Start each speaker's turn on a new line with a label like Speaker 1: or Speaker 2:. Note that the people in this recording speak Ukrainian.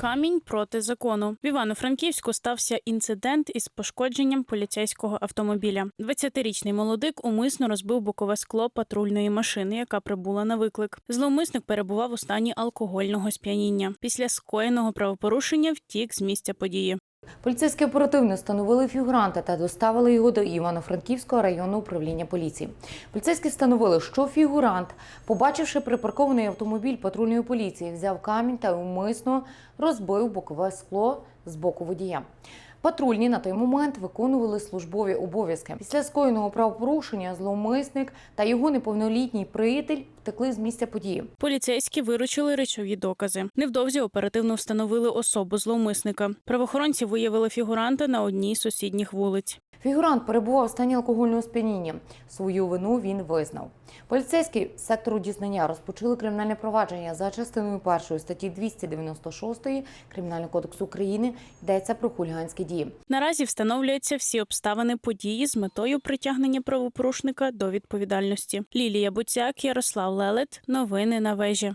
Speaker 1: Камінь проти закону. В Івано-Франківську стався інцидент із пошкодженням поліцейського автомобіля. 20-річний молодик умисно розбив бокове скло патрульної машини, яка прибула на виклик. Зловмисник перебував у стані алкогольного сп'яніння. Після скоєного правопорушення втік з місця події.
Speaker 2: Поліцейські оперативно встановили фігуранта та доставили його до Івано-Франківського районного управління поліції. Поліцейські встановили, що фігурант, побачивши припаркований автомобіль патрульної поліції, взяв камінь та умисно розбив бокове скло з боку водія. Патрульні на той момент виконували службові обов'язки. Після скоєного правопорушення зловмисник та його неповнолітній приятель втекли з місця події.
Speaker 1: Поліцейські виручили речові докази. Невдовзі оперативно встановили особу зловмисника. Правоохоронці виявили фігуранта на одній з сусідніх вулиць.
Speaker 2: Фігурант перебував у стані алкогольного сп'яніння. Свою вину він визнав. Поліцейські сектору дізнання розпочали кримінальне провадження за частиною першої статті 296 Кримінального кодексу України. Йдеться про хуліганські дії.
Speaker 1: Наразі встановлюються всі обставини події з метою притягнення правопорушника до відповідальності. Лілія Буцяк, Ярослав Лелет. Новини на вежі.